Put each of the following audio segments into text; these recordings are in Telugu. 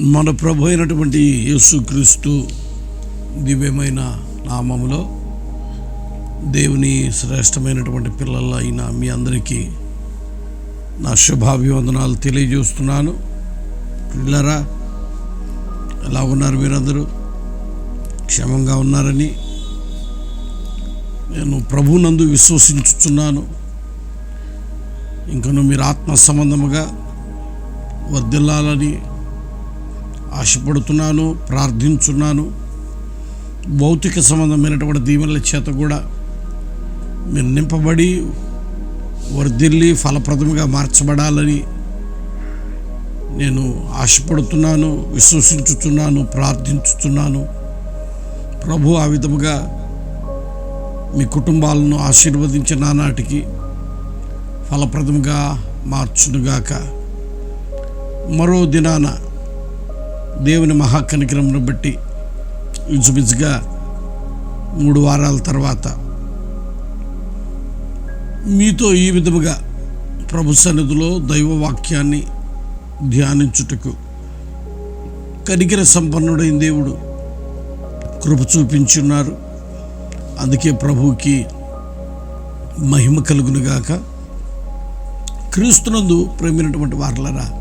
మన ప్రభు అయినటువంటి యేసుక్రీస్తు దివ్యమైన నామములో దేవుని శ్రేష్టమైనటువంటి పిల్లల అయిన మీ అందరికీ నా శుభాభివందనాలు తెలియజేస్తున్నాను. పిల్లరా ఎలా ఉన్నారు మీరందరూ? క్షేమంగా ఉన్నారని నేను ప్రభునందు విశ్వసించుచున్నాను. ఇంకను మీరు ఆత్మ సంబంధముగా వర్దిల్లాలని ఆశపడుతున్నాను ప్రార్థించున్నాను. భౌతిక సంబంధమైనటువంటి దీవెనల చేత కూడా మీరు నింపబడి వర్ధిల్లి ఫలప్రదముగా మార్చబడాలని నేను ఆశపడుతున్నాను విశ్వసించుతున్నాను ప్రార్థించుతున్నాను. ప్రభు ఆ విధముగా మీ కుటుంబాలను ఆశీర్వదించిన నానాటికి ఫలప్రదముగా మార్చునుగాక. మరో దినాన దేవుని మహాకనికరమును బట్టి ఇంచుమించుగా మూడు వారాల తర్వాత మీతో ఈ విధముగా ప్రభు సన్నిధిలో దైవ వాక్యాన్ని ధ్యానించుటకు కనికర సంపన్నుడైన దేవుడు కృప చూపించున్నారు. అందుకే ప్రభువుకి మహిమ కలుగునుగాక. క్రీస్తునందు ప్రేమైనటువంటి వారలరా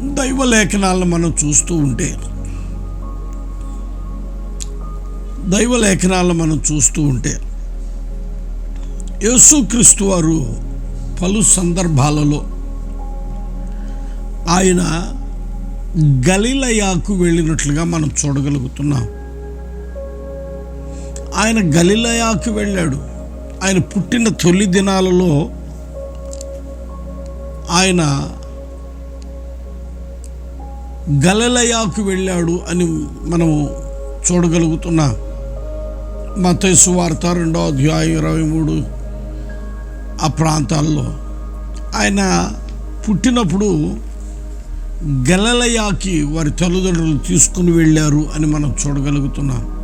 దైవ లేఖనాలను మనం చూస్తూ ఉంటే దైవ లేఖనాలను మనం చూస్తూ ఉంటే యేసుక్రీస్తు వారు పలు సందర్భాలలో ఆయన గలిలయాకు వెళ్ళినట్లుగా మనం చూడగలుగుతున్నాం. ఆయన గలిలయాకు వెళ్ళాడు. ఆయన పుట్టిన తొలి దినాలలో ఆయన గలలయాకు వెళ్ళాడు అని మనము చూడగలుగుతున్నాం మతేసు వార్త రెండో అధ్యాయం ఇరవై మూడు ఆ ప్రాంతాల్లో. ఆయన పుట్టినప్పుడు గలలయాకి వారి తల్లిదండ్రులు తీసుకుని వెళ్ళారు అని మనం చూడగలుగుతున్నాం.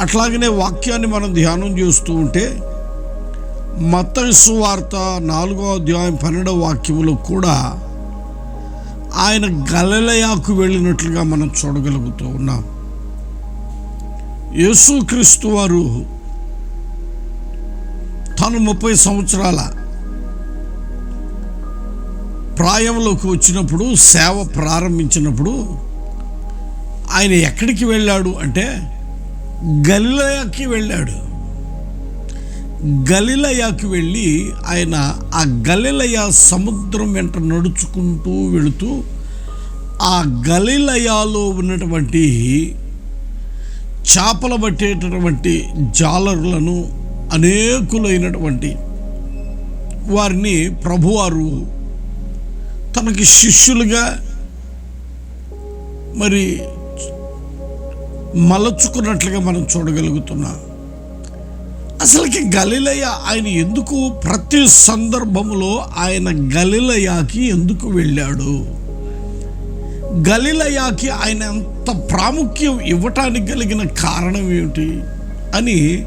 అట్లాగనే వాక్యాన్ని మనం ధ్యానం చేస్తూ ఉంటే మత వార్త నాలుగో అధ్యాయం పన్నెండవ వాక్యములో కూడా ఆయన గలలయాకు వెళ్ళినట్లుగా మనం చూడగలుగుతూ ఉన్నాం. యేసుక్రీస్తు వారు తను ముప్పై సంవత్సరాల ప్రాయంలోకి వచ్చినప్పుడు సేవ ప్రారంభించినప్పుడు ఆయన ఎక్కడికి వెళ్ళాడు అంటే గలిలయాకి వెళ్ళాడు. గలిలయాకి వెళ్ళి ఆయన ఆ గలిలయ సముద్రం వెంట నడుచుకుంటూ వెళుతూ ఆ గలిలయాలో ఉన్నటువంటి చేపలు పట్టేటటువంటి జాలరులను అనేకులైనటువంటి వారిని ప్రభువారు తనకి శిష్యులుగా మరి మలచుకున్నట్లుగా మనం చూడగలుగుతున్నాం. అసలుకి గలిలయ ఆయన ఎందుకు? ప్రతి సందర్భంలో ఆయన గలిలయాకి ఎందుకు వెళ్ళాడు? గలిలయాకి ఆయన ఎంత ప్రాముఖ్యం ఇవ్వటానికి కలిగిన కారణం ఏమిటి? అని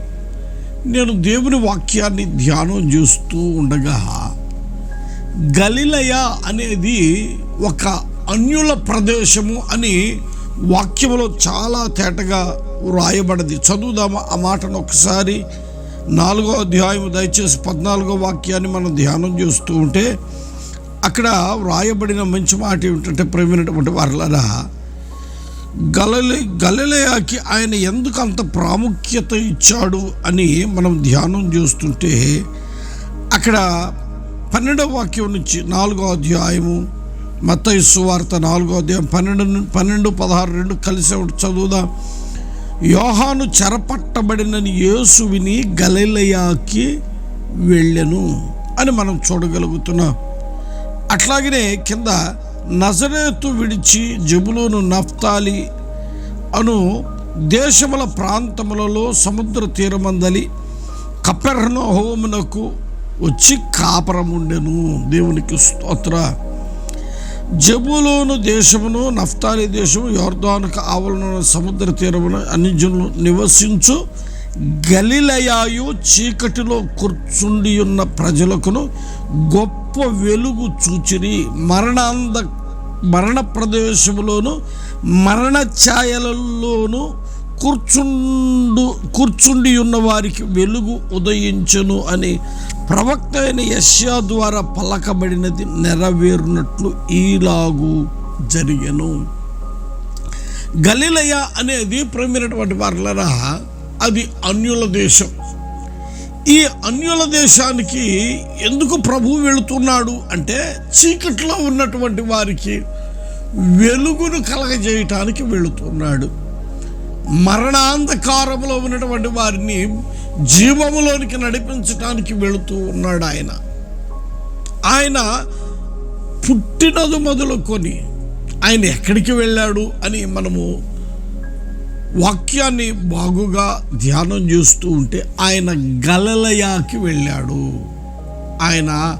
నేను దేవుని వాక్యాన్ని ధ్యానం చేస్తూ ఉండగా గలిలయ అనేది ఒక అన్యుల ప్రదేశము అని వాక్యములో చాలా తేటగా వ్రాయబడది. చదువుదామా ఆ మాటను ఒకసారి? నాలుగో అధ్యాయం దయచేసి పద్నాలుగో వాక్యాన్ని మనం ధ్యానం చేస్తూ ఉంటే అక్కడ వ్రాయబడిన మంచి మాట ఏమిటంటే ప్రేమైనటువంటి వారలరా గలలే గలలయాకి ఆయన ఎందుకు అంత ప్రాముఖ్యత ఇచ్చాడు అని మనం ధ్యానం చేస్తుంటే అక్కడ పన్నెండవ వాక్యం నుంచి నాలుగో అధ్యాయము మత్తయి వార్త నాలుగో అధ్యాయం పన్నెండు పన్నెండు పదహారు రెండు కలిసి చదువుదాం. యోహాను చెరపట్టబడిన యేసు విని గలలయాకి వెళ్ళెను అని మనం చూడగలుగుతున్నాం. అట్లాగనే కింద నజరేతు విడిచి జబులోను నఫ్తాలి అను దేశముల ప్రాంతములలో సముద్ర తీరమందలి కపెర్నహోమునకు వచ్చి కాపరముండెను. దేవునికి స్తోత్ర. జబులోను దేశమును నఫ్తాలి దేశము యోర్దానుకు ఆవలన సముద్ర తీరమున అన్యజనులు నివసించు. గలిలయాయు చీకటిలో కూర్చుండి ఉన్న ప్రజలకును గొప్ప వెలుగు చూచిరి. మరణాంధ మరణ ప్రదేశములోను మరణ ఛాయలలోను కూర్చుండు కూర్చుండి ఉన్న వారికి వెలుగు ఉదయించును అని ప్రవక్త అయిన యష్యా ద్వారా పలకబడినది నెరవేరునట్లు ఈలాగు జరిగను. గలిలయ అనేది ప్రమినటువంటి వారులరా అది అన్యుల దేశం. ఈ అన్యుల దేశానికి ఎందుకు ప్రభు వెళుతున్నాడు అంటే చీకట్లో ఉన్నటువంటి వారికి వెలుగును కలగజేయటానికి వెళుతున్నాడు. మరణాంధకారంలో ఉన్నటువంటి వారిని జీవములోనికి నడిపించటానికి వెళుతూ ఉన్నాడు ఆయన. ఆయన పుట్టినది మొదలుకొని ఆయన ఎక్కడికి వెళ్ళాడు అని మనము వాక్యాన్ని బాగుగా ధ్యానం చేస్తూ ఉంటే ఆయన గలలయాకి వెళ్ళాడు. ఆయన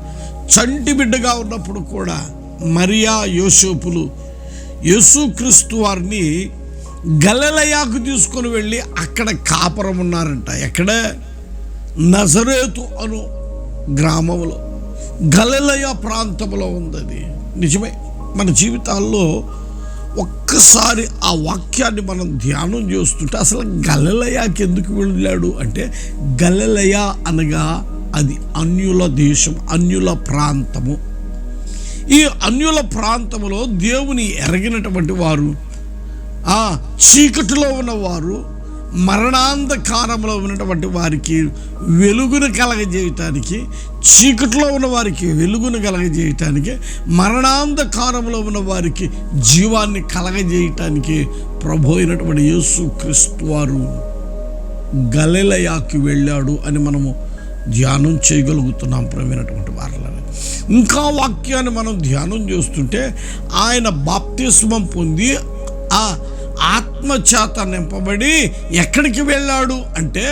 చంటి బిడ్డగా ఉన్నప్పుడు కూడా మరియా యోసేపులు యేసుక్రీస్తు వారిని గలలయాకు తీసుకొని వెళ్ళి అక్కడ కాపురం ఉన్నారంట. ఎక్కడ? నజరేతు అను గ్రామంలో గలలయ ప్రాంతంలో ఉంది అది నిజమే మన జీవితాల్లో ఒక్కసారి ఆ వాక్యాన్ని మనం ధ్యానం చేస్తుంటే అసలు గలలయాకి ఎందుకు వెళ్ళాడు అంటే గలలయ అనగా అది అన్యుల దేశం అన్యుల ప్రాంతము. ఈ అన్యుల ప్రాంతములో దేవుని ఎరగినటువంటి వారు ఆ చీకటిలో ఉన్నవారు మరణాంధకారంలో ఉన్నటువంటి వారికి వెలుగును కలగజేయటానికి చీకటిలో ఉన్న వారికి వెలుగును కలగజేయటానికి మరణాంధకారంలో ఉన్న వారికి జీవాన్ని కలగజేయటానికి ప్రభు అయినటువంటి యేసు క్రీస్తు వారు గలెలయాకి వెళ్ళాడు అని మనము ధ్యానం చేయగలుగుతున్నాం ప్రవీణటువంటి వారిని ఇంకా వాక్యాన్ని మనం ధ్యానం చేస్తుంటే ఆయన బాప్తిస్మం పొంది ఆ ఆత్మచేత నింపబడి ఎక్కడికి వెళ్ళాడు? అంటే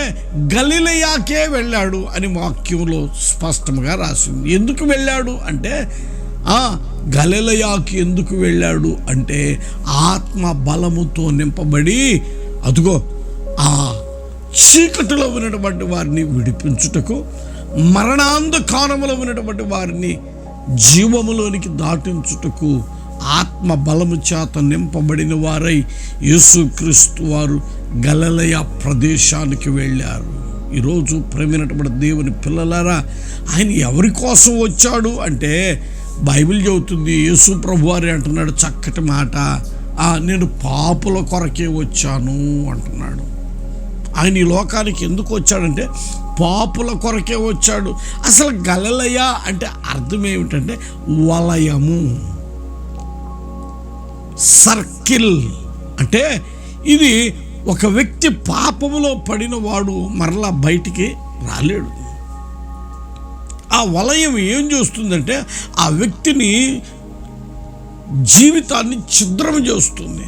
గలిలయాకే వెళ్ళాడు అని వాక్యంలో స్పష్టంగా రాసింది. ఎందుకు వెళ్ళాడు? అంటే ఆ గలిలయాకి ఎందుకు వెళ్ళాడు? అంటే ఆత్మ బలముతో నింపబడి అదుగో ఆ చీకటిలో ఉన్నటువంటి వారిని విడిపించుటకు మరణాంధకారములో ఉన్నటువంటి వారిని జీవములోనికి దాటించుటకు ఆత్మ బలము చేత నింపబడిన వారై యేసుక్రీస్తు వారు గలలయ ప్రదేశానికి వెళ్ళారు. ఈరోజు ప్రేమినటువంటి దేవుని పిల్లలారా ఆయన ఎవరి కోసం వచ్చాడు అంటే బైబిల్ చెబుతుంది యేసు ప్రభు వారి అంటున్నాడు చక్కటి మాట నేను పాపుల కొరకే వచ్చాను అంటున్నాడు. ఆయన ఈ లోకానికి ఎందుకు వచ్చాడంటే పాపుల కొరకే వచ్చాడు. అసలు గలలయ అంటే అర్థం ఏమిటంటే వలయము. సర్కిల్. అంటే ఇది ఒక వ్యక్తి పాపములో పడిన వాడు మరలా బయటికి రాలేడు. ఆ వలయం ఏం చేస్తుందంటే ఆ వ్యక్తిని జీవితాన్ని ఛిద్రం చేస్తుంది.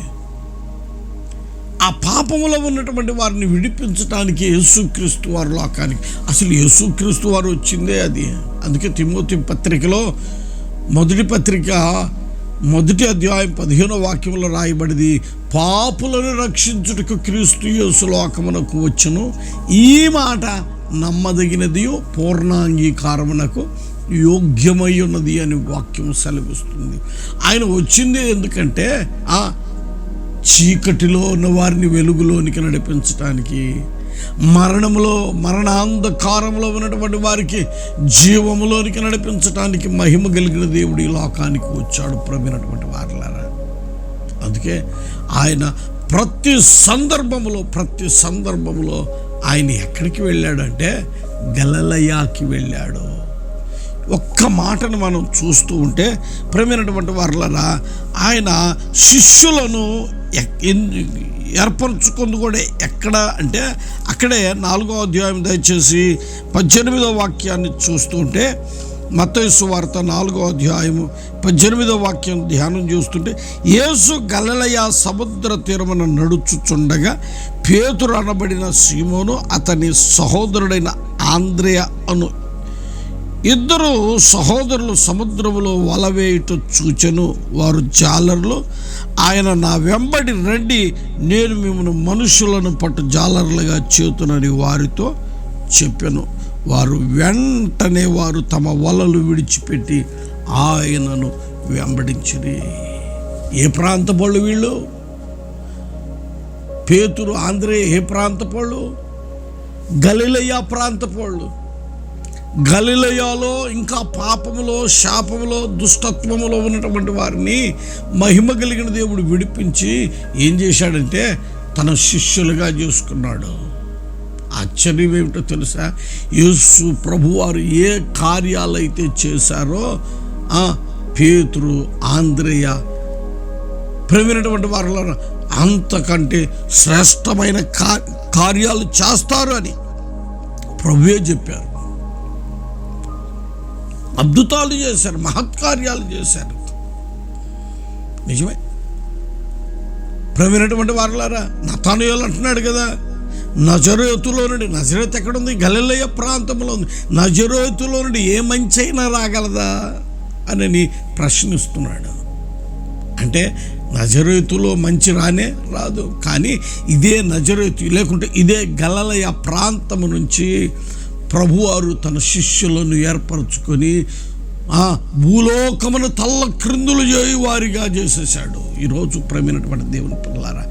ఆ పాపములో ఉన్నటువంటి వారిని విడిపించడానికి యేసుక్రీస్తు వారు లోకానికి. అసలు యేసుక్రీస్తు వారు వచ్చిందే అది. అందుకే తిమ్మోతి పత్రికలో మొదటి పత్రిక మొదటి అధ్యాయం పదిహేనో వాక్యంలో రాయబడింది పాపులను రక్షించుటకు క్రీస్తు యేసు లోకమునకు వచ్చును. ఈ మాట నమ్మదగినది పూర్ణాంగీకారమునకు యోగ్యమై ఉన్నది అని వాక్యం సెలవిస్తుంది. ఆయన వచ్చింది ఎందుకంటే ఆ చీకటిలో ఉన్న వారిని వెలుగులోనికి నడిపించటానికి మరణములో మరణాంధకారంలో ఉన్నటువంటి వారికి జీవములోనికి నడిపించటానికి మహిమ కలిగిన దేవుడు ఈ లోకానికి వచ్చాడు ప్రమినటువంటి వారులారా. అందుకే ఆయన ప్రతి సందర్భములో ప్రతి సందర్భములో ఆయన ఎక్కడికి వెళ్ళాడంటే గలలయాకి వెళ్ళాడు. ఒక్క మాటను మనం చూస్తూ ఉంటే ప్రేమైనటువంటి వారులరా ఆయన శిష్యులను ఏర్పరచుకుంది కూడా ఎక్కడ అంటే అక్కడే నాలుగో అధ్యాయం దయచేసి పద్దెనిమిదో వాక్యాన్ని చూస్తుంటే మతయసు వార్త నాలుగో అధ్యాయము పద్దెనిమిదో వాక్యం ధ్యానం చేస్తుంటే యేసు గలలయ సముద్ర తీరమున నడుచుచుండగా పేతురు అనబడిన సీమోను అతని సహోదరుడైన ఆంద్రేయ అను ఇద్దరు సహోదరులు సముద్రములో వల వేయుట చూచెను వారు జాలర్లు. ఆయన నా వెంబడి రండి నేను మిమ్మల్ని మనుషులను పట్టు జాలర్లుగా చేతునని వారితో చెప్పాను. వారు వెంటనే వారు తమ వలలు విడిచిపెట్టి ఆయనను వెంబడించిరి ఏ ప్రాంత పళ్ళు వీళ్ళు? పేతురు ఆంధ్రే ఏ ప్రాంత పళ్ళు గలిలయ్య ప్రాంత పళ్ళు గలిలయాలో ఇంకా పాపములో శాపములో దుష్టత్వములో ఉన్నటువంటి వారిని మహిమ కలిగిన దేవుడు విడిపించి ఏం చేశాడంటే తన శిష్యులుగా చేసుకున్నాడు. ఆశ్చర్యం ఏమిటో తెలుసా? యేసు ప్రభువారు ఏ కార్యాలైతే చేశారో పేతురు ఆంధ్రేయ ప్రవీణటువంటి వారిలో అంతకంటే శ్రేష్టమైన కార్యాలు చేస్తారు అని ప్రభువే చెప్పారు. అద్భుతాలు చేశారు మహత్కార్యాలు చేశారు. నిజమే. ప్రవీణటువంటి వారులారా నతానుయోలు అంటున్నాడు కదా నజరోతులో నుండి నజరేత్ ఎక్కడుంది? గలలయ ప్రాంతంలో ఉంది. నజరోతులో నుండి ఏ మంచి అయినా రాగలదా అని ప్రశ్నిస్తున్నాడు. అంటే నజరేతులో మంచి రానే రాదు. కానీ ఇదే నజరేతు లేకుంటే ఇదే గలలయ ప్రాంతము నుంచి ప్రభువారు తన శిష్యులను ఏర్పరచుకొని ఆ భూలోకమును తల్ల క్రిందులు చేయి వారిగా చేసేసాడు ఈరోజు ప్రేమైనటువంటి దేవుని పిల్లారా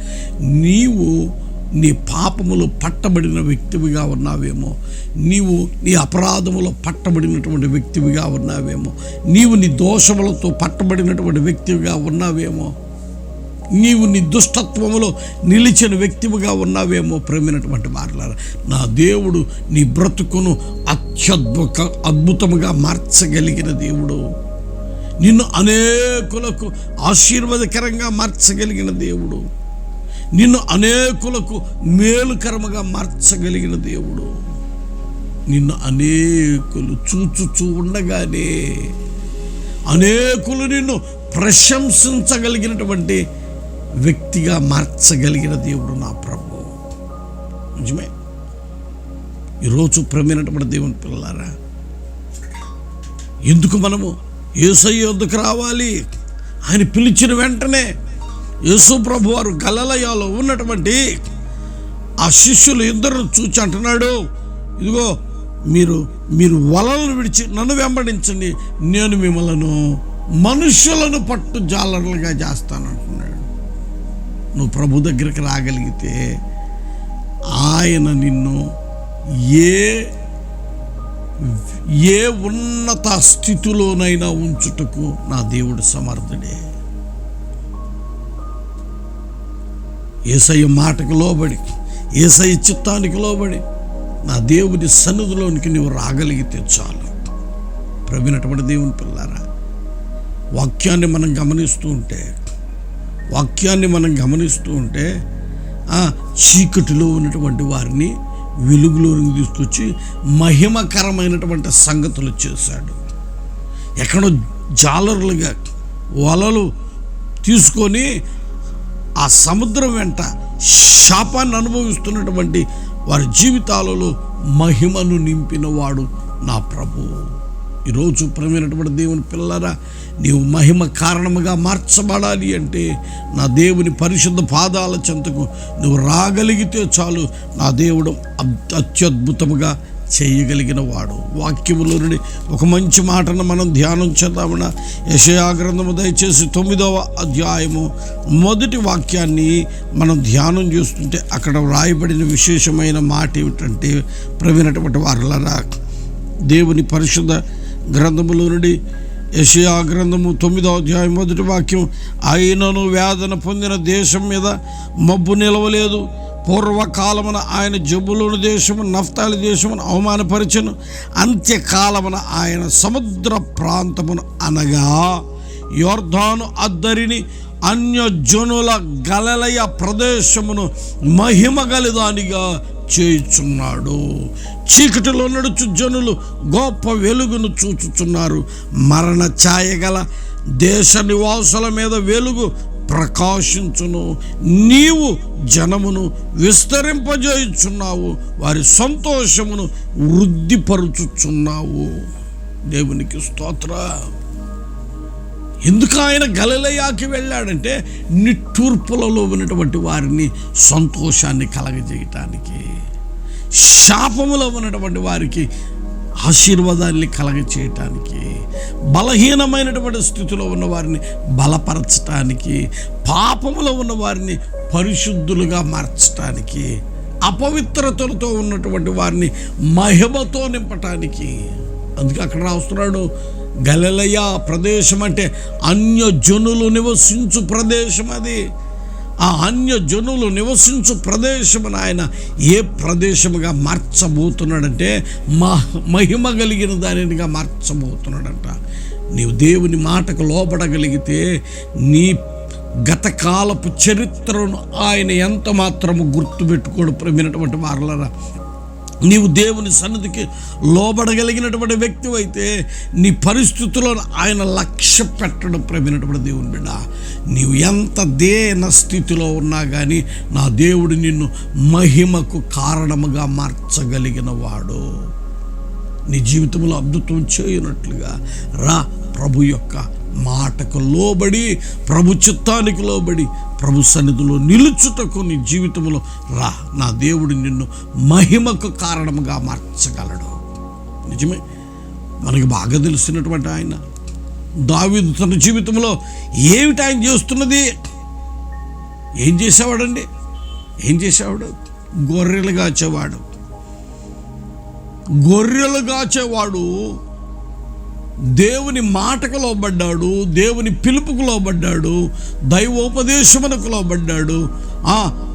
నీవు నీ పాపములు పట్టబడిన వ్యక్తివిగా ఉన్నావేమో నీవు నీ అపరాధములో పట్టబడినటువంటి వ్యక్తివిగా ఉన్నావేమో నీవు నీ దోషములతో పట్టబడినటువంటి వ్యక్తివిగా ఉన్నావేమో నీవు నీ దుష్టత్వములో నిలిచిన వ్యక్తివిగా ఉన్నావేమో ప్రేమైనటువంటి వారులారా నా దేవుడు నీ బ్రతుకును అత్యద్భుత అద్భుతముగా మార్చగలిగిన దేవుడు. నిన్ను అనేకులకు ఆశీర్వాదకరంగా మార్చగలిగిన దేవుడు. నిన్ను అనేకులకు మేలుకరముగా మార్చగలిగిన దేవుడు. నిన్ను అనేకులు చూచుచూ ఉండగానే అనేకులు నిన్ను ప్రశంసించగలిగినటువంటి వ్యక్తిగా మార్చగలిగిన దేవుడు నా ప్రభు. నిజమే? ఈరోజు ప్రమైనటువంటి దేవుని పిల్లలారా ఎందుకు మనము ఏసయ్య వద్దకు రావాలి? ఆయన పిలిచిన వెంటనే యేసు ప్రభు వారు గలలయాలో ఉన్నటువంటి ఆ శిష్యులు ఇద్దరు చూచి అంటున్నాడు ఇదిగో మీరు మీరు వలలను విడిచి నన్ను వెంబడించండి నేను మిమ్మలను మనుషులను పట్టు జాలర్లుగా చేస్తాను అంటున్నాడు. నువ్వు ప్రభు దగ్గరికి రాగలిగితే ఆయన నిన్ను ఏ ఏ ఉన్నత స్థితిలోనైనా ఉంచుటకు నా దేవుడు సమర్థుడే. ఏసయ్య మాటకు లోబడి ఏసయ్య చిత్తానికి లోబడి నా దేవుని సన్నిధిలోనికి నీవు రాగలిగితే చాలు. ప్రవీణటువంటి దేవుని పిల్లారా వాక్యాన్ని మనం గమనిస్తూ ఉంటే వాక్యాన్ని మనం గమనిస్తూ ఉంటే ఆ చీకటిలో ఉన్నటువంటి వారిని వెలుగులోనికి తీసుకొచ్చి మహిమకరమైనటువంటి సంగతులు చేశాడు. ఎక్కడో జాలరులుగా వలలు తీసుకొని ఆ సముద్రం వెంట శాపాన్ని అనుభవిస్తున్నటువంటి వారి జీవితాలలో మహిమను నింపినవాడు నా ప్రభువు ఈరోజు ప్రేమైనటువంటి దేవుని పిల్లరా నీవు మహిమ కారణముగా మార్చబడాలి అంటే నా దేవుని పరిశుద్ధ పాదాల చెంతకు నువ్వు రాగలిగితే చాలు. నా దేవుడు అద్- అత్యద్భుతముగా చేయగలిగిన వాడు. వాక్యములో నుండి ఒక మంచి మాటను మనం ధ్యానం చేద్దామన. యశయాగ్రంథము దయచేసి తొమ్మిదవ అధ్యాయము మొదటి వాక్యాన్ని మనం ధ్యానం చేస్తుంటే అక్కడ వ్రాయబడిన విశేషమైన మాట ఏమిటంటే ప్రవీణటువంటి వారులరా దేవుని పరిశుద్ధ గ్రంథములో నుండి యషయా గ్రంథము తొమ్మిదో అధ్యాయం మొదటి వాక్యం ఆయనను వేదన పొందిన దేశం మీద మబ్బు నిలవలేదు. పూర్వకాలమున ఆయన జబ్బులోని దేశము నఫ్తాలి దేశమును అవమానపరిచను. అంత్యకాలమున ఆయన సముద్ర ప్రాంతమును అనగా యోర్ధాను అద్దరిని అన్యజనుల గలలయ ప్రదేశమును మహిమగలిదానిగా చేయుచున్నాడు. చీకటిలో నడుచు జనులు గొప్ప వెలుగును చూచుచున్నారు. మరణ ఛాయ గల దేశ నివాసుల మీద వెలుగు ప్రకాశించును. నీవు జనమును విస్తరింపజేయుచున్నావు. వారి సంతోషమును వృద్ధిపరుచుచున్నావు. దేవునికి స్తోత్ర. ఎందుకు ఆయన గలలయాకి వెళ్ళాడంటే నిట్టూర్పులలో ఉన్నటువంటి వారిని సంతోషాన్ని కలగజేయటానికి శాపములో ఉన్నటువంటి వారికి ఆశీర్వాదాన్ని కలగ చేయటానికి బలహీనమైనటువంటి స్థితిలో ఉన్న వారిని బలపరచటానికి పాపములో ఉన్న వారిని పరిశుద్ధులుగా మార్చటానికి అపవిత్రతలతో ఉన్నటువంటి వారిని మహిమతో నింపటానికి. అందుకే అక్కడ రాస్తున్నాడు గలలయా ప్రదేశం అంటే అన్యజనులు నివసించు ప్రదేశం అది. ఆ అన్య జనులు నివసించు ప్రదేశమును ఆయన ఏ ప్రదేశముగా మార్చబోతున్నాడంటే మహ మహిమ కలిగిన దానినిగా మార్చబోతున్నాడంట. నీవు దేవుని మాటకు లోబడగలిగితే నీ గతకాలపు చరిత్రను ఆయన ఎంత మాత్రము గుర్తుపెట్టుకోడు ప్రమినటువంటి వారలరా. నీవు దేవుని సన్నిధికి లోబడగలిగినటువంటి వ్యక్తి అయితే నీ పరిస్థితులను ఆయన లక్ష్య పెట్టడం ప్రేమినటువంటి దేవుని బిడ్డ. నీవు ఎంత దేన స్థితిలో ఉన్నా కానీ నా దేవుడు నిన్ను మహిమకు కారణముగా మార్చగలిగిన వాడు. నీ జీవితంలో అద్భుతం చేయనట్లుగా రా ప్రభు యొక్క మాటకు లోబడి ప్రభు చిత్తానికి లోబడి ప్రభు సన్నిధిలో నిలుచుటకు నీ జీవితంలో రా. నా దేవుడు నిన్ను మహిమకు కారణముగా మార్చగలడు. నిజమే. మనకి బాగా తెలిసినటువంటి ఆయన. దావిదు తన జీవితంలో ఏమిటి ఆయన చేస్తున్నది? ఏం చేసేవాడండి? ఏం చేసేవాడు? గొర్రెలు కాచేవాడు. గొర్రెలు కాచేవాడు దేవుని మాటకు లోబడ్డాడు దేవుని పిలుపుకు లోబడ్డాడు దైవోపదేశమునకు లోబడ్డాడు. ఆ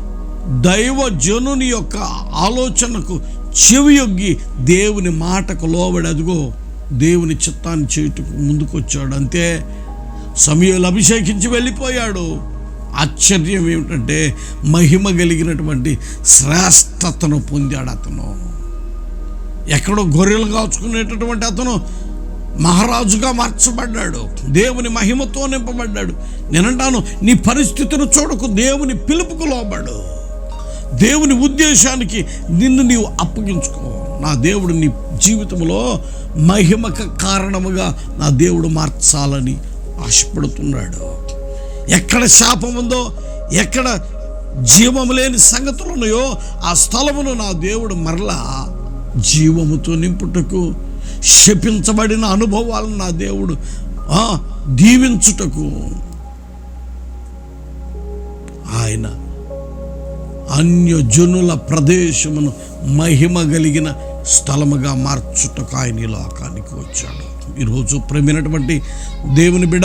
దైవ జనుని యొక్క ఆలోచనకు చెవియొగ్గి దేవుని మాటకు లోబడి అదిగో దేవుని చిత్తాన్ని చేయుటకు ముందుకొచ్చాడు. అంతే సమయాలు అభిషేకించి వెళ్ళిపోయాడు. ఆశ్చర్యం ఏమిటంటే మహిమ కలిగినటువంటి శ్రేష్టతను పొందాడు అతను. ఎక్కడో గొర్రెలు కాచుకునేటటువంటి అతను మహారాజుగా మార్చబడ్డాడు. దేవుని మహిమతో నింపబడ్డాడు. నేనంటాను నీ పరిస్థితిని చూడకు దేవుని పిలుపుకు లోబడు. దేవుని ఉద్దేశానికి నిన్ను నీవు అప్పగించుకో. నా దేవుడు నీ జీవితంలో మహిమక కారణముగా నా దేవుడు మార్చాలని ఆశపడుతున్నాడు. ఎక్కడ శాపం ఉందో ఎక్కడ జీవము లేని సంగతులు ఉన్నాయో ఆ స్థలమును నా దేవుడు మరలా జీవముతో నింపుటకు శపించబడిన అనుభవాలను నా దేవుడు దీవించుటకు. ఆయన అన్యజనుల ప్రదేశమును మహిమ కలిగిన స్థలముగా మార్చుటకు ఆయన ఈ లోకానికి వచ్చాడు. ఈరోజు ప్రేమైనటువంటి దేవుని బిడ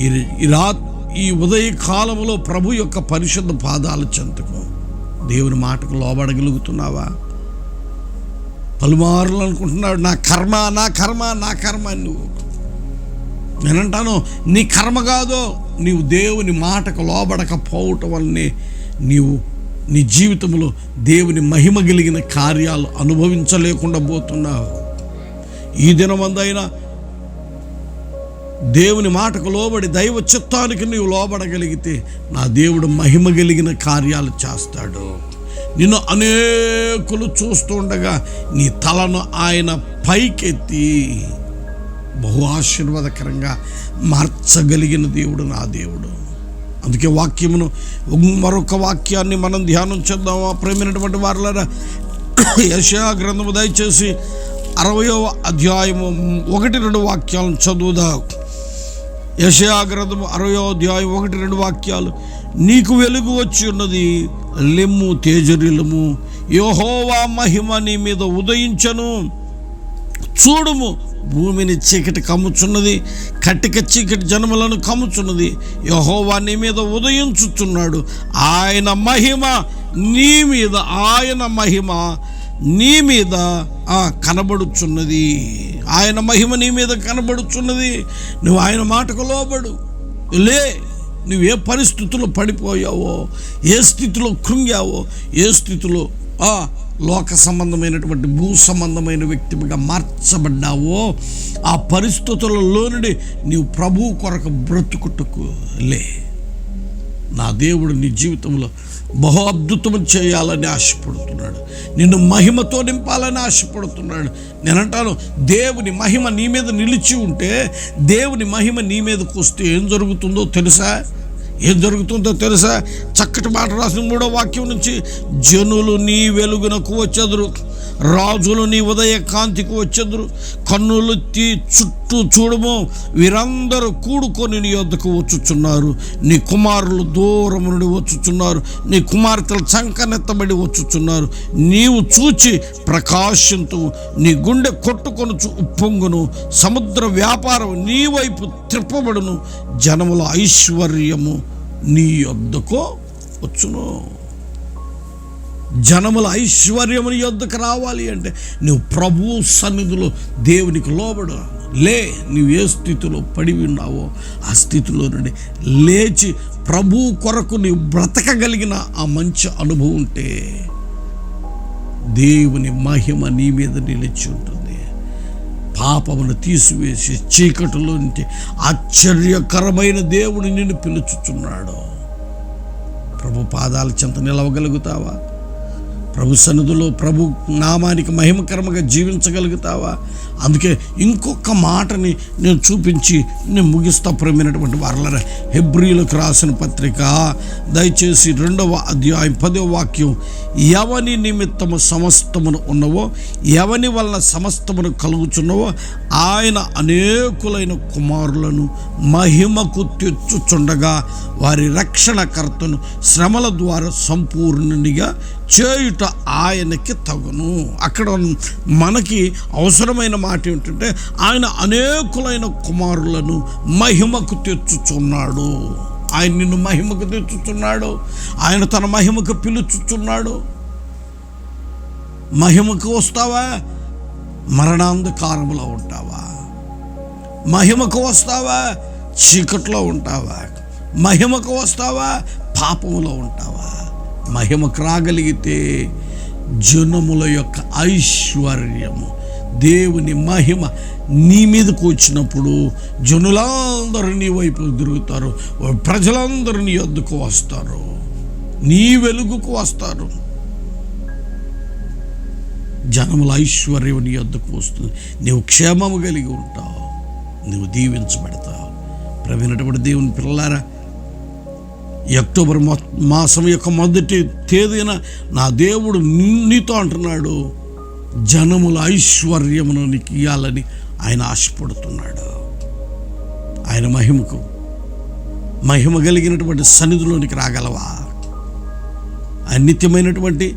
ఈ ఈ రా ఈ ఉదయ కాలంలో ప్రభు యొక్క పరిశుద్ధ పాదాల చెంతకు. దేవుని మాటకు లోబడగలుగుతున్నావా? పలుమారులు అనుకుంటున్నాడు నా కర్మ నా కర్మ నా కర్మ అని నువ్వు. నేనంటాను నీ కర్మ కాదో నీవు దేవుని మాటకు లోబడకపోవటం వల్లనే నీవు నీ జీవితంలో దేవుని మహిమ కలిగిన కార్యాలు అనుభవించలేకుండా పోతున్నావు. ఈ దినమందైనా దేవుని మాటకు లోబడి దైవ చిత్తానికి నీవు లోబడగలిగితే నా దేవుడు మహిమ కలిగిన కార్యాలు చేస్తాడు. నిన్ను అనేకులు చూస్తుండగా నీ తలను ఆయన పైకెత్తి బహు ఆశీర్వాదకరంగా మార్చగలిగిన దేవుడు నా దేవుడు. అందుకే వాక్యమును మరొక వాక్యాన్ని మనం ధ్యానం చేద్దామా ప్రేమైనటువంటి వారులారా యశా గ్రంథము దయచేసి అరవయవ అధ్యాయము ఒకటి రెండు వాక్యాలను చదువుదా. యశయా గ్రంథము అరవయో అధ్యాయం ఒకటి రెండు వాక్యాలు నీకు వెలుగు వచ్చి ఉన్నది. లెమ్ము తేజరిలము యహోవా మహిమ నీ మీద ఉదయించను. చూడుము భూమిని చీకటి కమ్ముచున్నది. కట్టిక చీకటి జనములను కమ్ముచున్నది. యహోవా నీ మీద ఉదయించుచున్నాడు. ఆయన మహిమ నీ మీద ఆయన మహిమ నీ మీద ఆ, కనబడుచున్నది. ఆయన మహిమ నీ మీద కనబడుచున్నది. నువ్వు ఆయన మాటకు లోబడు. లే నువ్వు ఏ పరిస్థితుల్లో పడిపోయావో ఏ స్థితిలో కృంగావో ఏ స్థితిలో ఆ లోక సంబంధమైనటువంటి భూ సంబంధమైన వ్యక్తిగా మార్చబడ్డావో ఆ పరిస్థితులలో నుండి నీవు ప్రభు కొరకు బ్రతుకుటకు లే. నా దేవుడు నీ జీవితంలో బహు అద్భుతం చేయాలని ఆశపడుతున్నాడు. నిన్ను మహిమతో నింపాలని ఆశపడుతున్నాడు. నేనంటాను దేవుని మహిమ నీ మీద నిలిచి ఉంటే దేవుని మహిమ నీ మీదకు వస్తే ఏం జరుగుతుందో తెలుసా? ఏం జరుగుతుందో తెలుసా? చక్కటి మాట రాసిన మూడో వాక్యం నుంచి జనులు నీ వెలుగునకు వచ్చెదరు. రాజులు నీ ఉదయ కాంతికి వచ్చెదురు. కన్నులెత్తి చుట్టూ చూడము. వీరందరూ కూడుకొని నీ యొద్దకు వచ్చుచున్నారు. నీ కుమారులు దూరం నుండి వచ్చుచున్నారు. నీ కుమార్తెలు చంకనెత్తబడి వచ్చుచున్నారు. నీవు చూచి ప్రకాశంతు నీ గుండె కొట్టుకొనుచు ఉప్పొంగును. సముద్ర వ్యాపారం నీ వైపు త్రిప్పబడును. జనముల ఐశ్వర్యము నీ యొద్దకు వచ్చును. జనముల ఐశ్వర్యముని యొద్దకు రావాలి అంటే నువ్వు ప్రభువు సన్నిధిలో దేవునికి లోబడు. లే నువ్వు ఏ స్థితిలో పడి ఉన్నావో ఆ స్థితిలో నుండి లేచి ప్రభు కొరకు నీవు బ్రతకగలిగిన ఆ మంచి అనుభవం ఉంటే దేవుని మహిమ నీ మీద నిలిచి ఉంటుంది. పాపమును తీసివేసి చీకటిలో నుంచి ఆశ్చర్యకరమైన దేవుడు నిన్ను పిలుచుచున్నాడు. ప్రభు పాదాల చెంత నిలవగలుగుతావా? ప్రభు సన్నిధిలో ప్రభు నామానికి మహిమకరముగా జీవించగలుగుతావా? అందుకే ఇంకొక మాటని నేను చూపించి నేను ముగిస్తా ప్రమైనటువంటి వారల హెబ్రిలకు రాసిన పత్రిక దయచేసి రెండవ అధ్యాయం పదవ వాక్యం ఎవని నిమిత్తము సమస్తమును ఉన్నవో ఎవని వలన సమస్తమును కలుగుచున్నవో ఆయన అనేకులైన కుమారులను మహిమకు తెచ్చుచుండగా వారి రక్షణకర్తను శ్రమల ద్వారా సంపూర్ణునిగా చేయుట ఆయనకి తగును. అక్కడ మనకి అవసరమైన మాట ఏమిటంటే ఆయన అనేకులైన కుమారులను మహిమకు తెచ్చుచున్నాడు. ఆయన నిన్ను మహిమకు తెచ్చుచున్నాడు. ఆయన తన మహిమకు పిలుచుచున్నాడు. మహిమకు వస్తావా? మరణాంధకారంలో ఉంటావా? మహిమకు వస్తావా? చీకట్లో ఉంటావా? మహిమకు వస్తావా? పాపములో ఉంటావా? మహిమకు రాగలిగితే జనముల యొక్క ఐశ్వర్యము దేవుని మహిమ నీ మీదకు వచ్చినప్పుడు జనులందరూ నీ వైపు తిరుగుతారు ప్రజలందరూ నీ వద్దకు వస్తారు నీ వెలుగుకు వస్తారు. జనముల ఐశ్వర్యం నీ వద్దకు వస్తుంది. నీవు క్షేమము కలిగి ఉంటావు నువ్వు దీవించబడతావు. ప్రవీణటువంటి దేవుని పిల్లలారా ఈ అక్టోబర్ మాసం యొక్క మొదటి తేదీన నా దేవుడు నీతో అంటున్నాడు జనముల ఐశ్వర్యమును నీకు ఇవ్వాలని ఆయన ఆశపడుతున్నాడు. ఆయన మహిమకు మహిమ కలిగినటువంటి సన్నిధిలోనికి రాగలవా? ఆయన నిత్యమైనటువంటి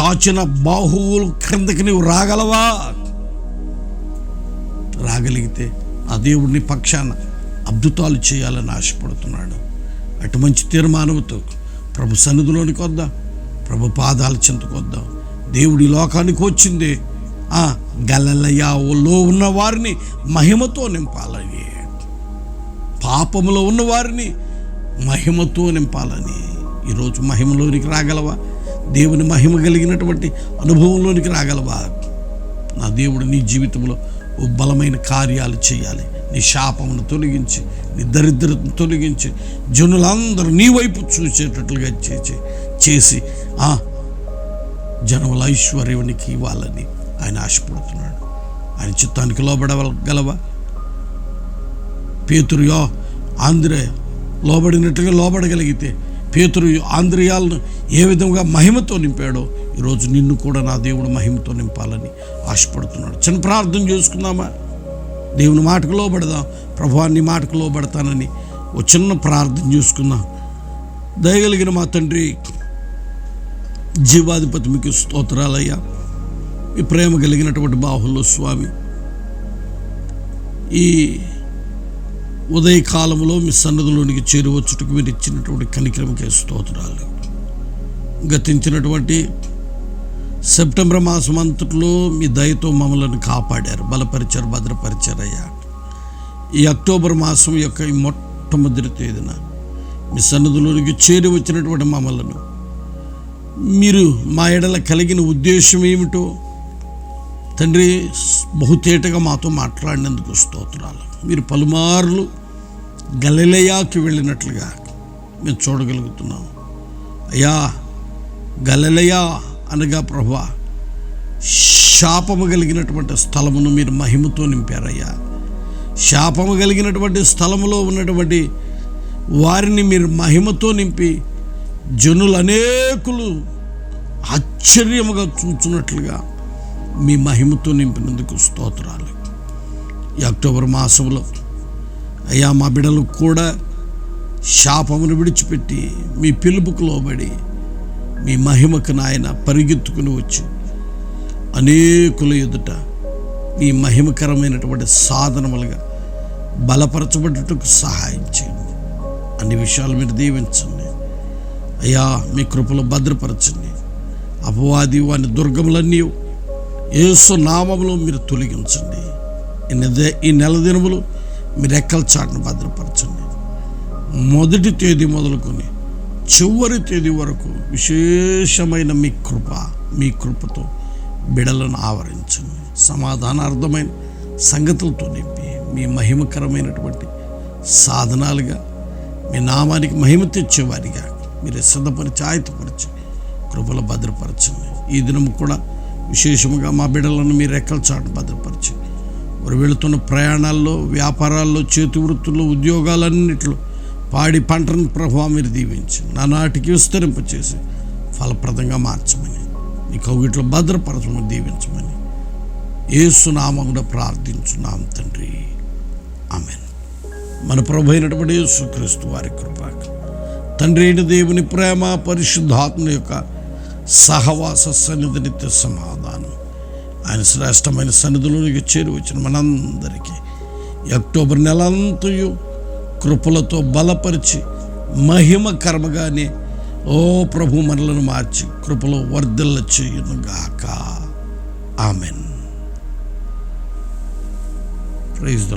చాచిన బాహువులు క్రిందకి నీవు రాగలవా? రాగలిగితే ఆ దేవుడిని పక్షాన అద్భుతాలు చేయాలని ఆశపడుతున్నాడు. అటు మంచి తీర్మానంతో ప్రభు సన్నిధిలోనికి వద్దాం. ప్రభు పాదాల చెంతకు వద్దాం. దేవుడి లోకానికి వచ్చింది. ఆ గలలయాలో ఉన్న వారిని మహిమతో నింపాలని. పాపములో ఉన్న వారిని మహిమతో నింపాలని. ఈరోజు మహిమలోనికి రాగలవా? దేవుని మహిమ కలిగినటువంటి అనుభవంలోనికి రాగలవా? నా దేవుడు నీ జీవితంలో ఓ బలమైన కార్యాలు చేయాలి. నీ శాపమును తొలగించి నీ దరిద్రతను తొలగించి జనులందరూ నీ వైపు చూసేటట్లుగా చేసి చేసి ఆ జనముల ఐశ్వర్యానికి ఇవ్వాలని ఆయన ఆశపడుతున్నాడు. ఆయన చిత్తానికి లోబడగలవా? పేతురుయో ఆంధ్రే లోబడినట్టుగా లోబడగలిగితే పేతురు ఆంధ్రియాలను ఏ విధంగా మహిమతో నింపాడో ఈరోజు నిన్ను కూడా నా దేవుడు మహిమతో నింపాలని ఆశపడుతున్నాడు. చిన్న ప్రార్థన చేసుకుందామా? దేవుని మాటకు లోబడదాం. ప్రభాన్ని మాటకు లోబడతానని ఓ చిన్న ప్రార్థన చూసుకుందాం. దయగలిగిన మా తండ్రి జీవాధిపతి మీకు స్తోత్రాలయ్యా. ఈ ప్రేమ కలిగినటువంటి బాహుల్లో స్వామి ఈ ఉదయకాలంలో మీ సన్నదిలోనికి చేరువచ్చుటకు మీరు ఇచ్చినటువంటి కనికరమకే స్తోత్రాలు. గతించినటువంటి సెప్టెంబర్ మాసం అంతట్లో మీ దయతో మమ్మల్ని కాపాడారు. బలపరిచారు భద్రపరిచారు అయ్యా ఈ అక్టోబర్ మాసం యొక్క ఈ మొట్టమొదటి తేదీన మీ సన్నదిలోనికి చేరి వచ్చినటువంటి మమ్మలను మీరు మా ఎడల కలిగిన ఉద్దేశం ఏమిటో తండ్రి బహుతేటగా మాతో మాట్లాడినందుకు స్తోత్రాలు. మీరు పలుమార్లు గలలయాకి వెళ్ళినట్లుగా మేము చూడగలుగుతున్నాం. అయ్యా గలలయా అనగా ప్రభా శాపము కలిగినటువంటి స్థలమును మీరు మహిమతో నింపారయ్యా. శాపము కలిగినటువంటి స్థలములో ఉన్నటువంటి వారిని మీరు మహిమతో నింపి జనులు అనేకులు ఆశ్చర్యముగా చూచున్నట్లుగా మీ మహిమతో నింపినందుకు స్తోత్రాలు. ఈ అక్టోబర్ మాసంలో అయ్యా మా బిడ్డలు కూడా శాపమును విడిచిపెట్టి మీ పిలుపుకు లోబడి మీ మహిమకు నాయన పరిగెత్తుకుని వచ్చి. అనేకుల ఎదుట మీ మహిమకరమైనటువంటి సాధనములుగా బలపరచబడుటకు సహాయం చేయండి. అన్ని విషయాలు మీరు దీవించండి. అయ్యా మీ కృపలో భద్రపరచండి. అపవాది వాని దుర్గములన్నీ ఏసు నామములు మీరు తొలగించండి. ఈ ఈ నెల దినములు మీరు ఎక్కల చాటును భద్రపరచండి. మొదటి తేదీ మొదలుకొని చివరి తేదీ వరకు విశేషమైన మీ కృప మీ కృపతో బిడలను ఆవరించండి. సమాధానార్థమైన సంగతులతో నింపి మీ మహిమకరమైనటువంటి సాధనాలుగా మీ నామానికి మహిమ తెచ్చేవారిగా మీరు సిద్ధపరిచి ఆయతపరిచి కృపలు భద్రపరచండి. ఈ దినం కూడా విశేషముగా మా బిడ్డలను మీరు రెక్కల చాటు భద్రపరిచి వారు వెళుతున్న ప్రయాణాల్లో వ్యాపారాల్లో చేతి వృత్తుల్లో ఉద్యోగాలన్నింటిలో పాడి పంటను ప్రభావ మీరు దీవించి. విస్తరింప చేసి ఫలప్రదంగా మార్చమని. మీ కౌగిట్లో భద్రపరచమని దీవించమని. ఏసునామమున ప్రార్థించున్నాం తండ్రి. ఆమెన్. మన ప్రభు అయినటువంటి యేసుక్రీస్తు వారి కృప తండ్రి అయిన దేవుని ప్రేమ పరిశుద్ధాత్మ యొక్క సహవాస సన్నిధి నిత్య సమాధానం. ఆయన శ్రేష్టమైన సన్నిధిలోనికి చేరి వచ్చిన మనందరికీ. ఈ అక్టోబర్ నెలంతయు కృపలతో బలపరిచి మహిమ కర్మగానే ఓ ప్రభు మనలను మార్చి కృపలో వర్ధల్ల చేయును గాక ఆమెన్. Praise the